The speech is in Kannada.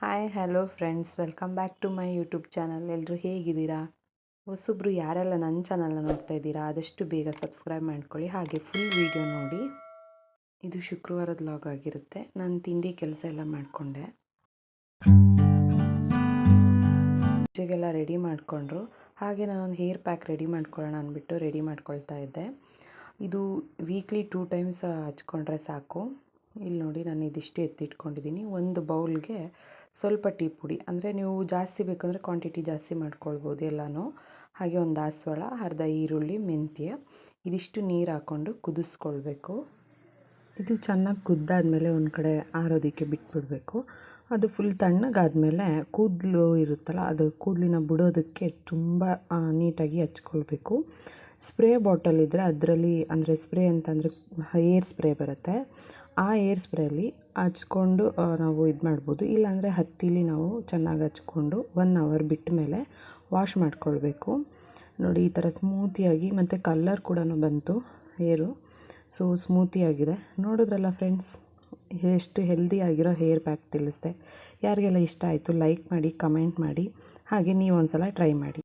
Hi hello friends welcome back to my YouTube channel ಎಲ್ಲರೂ ಹೇಗಿದ್ದೀರಾ? ಹೊಸಬ್ರು ಯಾರೆಲ್ಲ ನನ್ನ ಚಾನಲ್ನ ನೋಡ್ತಾ ಇದ್ದೀರಾ, ಆದಷ್ಟು ಬೇಗ ಸಬ್ಸ್ಕ್ರೈಬ್ ಮಾಡ್ಕೊಳ್ಳಿ. ಹಾಗೆ ಫುಲ್ ವೀಡಿಯೋ ನೋಡಿ. ಇದು ಶುಕ್ರವಾರದ ಲಾಗ್ ಆಗಿರುತ್ತೆ. ನಾನು ತಿಂಡಿ ಕೆಲಸ ಎಲ್ಲ ಮಾಡಿಕೊಂಡೆ. ಪೂಜೆಗೆಲ್ಲ ರೆಡಿ ಮಾಡಿಕೊಂಡ್ರು. ಹಾಗೆ ನಾನೊಂದು ಹೇರ್ ಪ್ಯಾಕ್ ರೆಡಿ ಮಾಡ್ಕೊಳ್ಳೋಣ ಅಂದ್ಬಿಟ್ಟು ರೆಡಿ ಮಾಡ್ಕೊಳ್ತಾ ಇದ್ದೆ. ಇದು ವೀಕ್ಲಿ ಟೂ ಟೈಮ್ಸ್ ಹಚ್ಕೊಂಡ್ರೆ ಸಾಕು. ಇಲ್ಲಿ ನೋಡಿ ನಾನು ಇದಿಷ್ಟು ಎತ್ತಿಟ್ಕೊಂಡಿದ್ದೀನಿ. ಒಂದು ಬೌಲ್ಗೆ ಸ್ವಲ್ಪ ಟೀ ಪುಡಿ. ಅಂದರೆ ನೀವು ಜಾಸ್ತಿ ಬೇಕಂದರೆ ಕ್ವಾಂಟಿಟಿ ಜಾಸ್ತಿ ಮಾಡ್ಕೊಳ್ಬೋದು ಎಲ್ಲನೂ. ಹಾಗೆ ಒಂದು ದಾಸವಾಳ, ಅರ್ಧ ಈರುಳ್ಳಿ, ಮೆಂತ್ಯ. ಇದಿಷ್ಟು ನೀರು ಹಾಕ್ಕೊಂಡು ಕುದಿಸ್ಕೊಳ್ಬೇಕು. ಇದು ಚೆನ್ನಾಗಿ ಕುದ್ದಾದಮೇಲೆ ಒಂದು ಕಡೆ ಆರೋದಕ್ಕೆ ಬಿಟ್ಬಿಡಬೇಕು. ಅದು ಫುಲ್ ತಣ್ಣಗಾದಮೇಲೆ ಕೂದಲು ಇರುತ್ತಲ್ಲ, ಅದು ಕೂದಲಿನ ಬಿಡೋದಕ್ಕೆ ತುಂಬ ನೀಟಾಗಿ ಹಚ್ಕೊಳ್ಬೇಕು. ಸ್ಪ್ರೇ ಬಾಟಲ್ ಇದ್ದರೆ ಅದರಲ್ಲಿ, ಅಂದರೆ ಸ್ಪ್ರೇ ಅಂತಂದರೆ ಏರ್ ಸ್ಪ್ರೇ ಬರುತ್ತೆ. ಆ ಏರ್ ಸ್ಪ್ರೇಲಿ ಹಚ್ಕೊಂಡು ನಾವು ಇದು ಮಾಡ್ಬೋದು. ಇಲ್ಲಾಂದರೆ ಹತ್ತಿಲಿ ನಾವು ಚೆನ್ನಾಗಿ ಹಚ್ಕೊಂಡು ಒನ್ ಅವರ್ ಬಿಟ್ಟ ಮೇಲೆ ವಾಶ್ ಮಾಡ್ಕೊಳ್ಬೇಕು. ನೋಡಿ, ಈ ಥರ ಸ್ಮೂತಿಯಾಗಿ ಮತ್ತು ಕಲ್ಲರ್ ಕೂಡ ಬಂತು ಹೇರು ಸೊ ಸ್ಮೂತಿಯಾಗಿದೆ ನೋಡಿದ್ರಲ್ಲ ಫ್ರೆಂಡ್ಸ್ ಎಷ್ಟು ಹೆಲ್ದಿ ಆಗಿರೋ ಹೇರ್ ಪ್ಯಾಕ್ ತಿಳಿಸ್ದೆ. ಯಾರಿಗೆಲ್ಲ ಇಷ್ಟ ಆಯಿತು ಲೈಕ್ ಮಾಡಿ ಕಮೆಂಟ್ ಮಾಡಿ, ಹಾಗೆ ನೀವು ಒಂದು ಸಲ ಟ್ರೈ ಮಾಡಿ.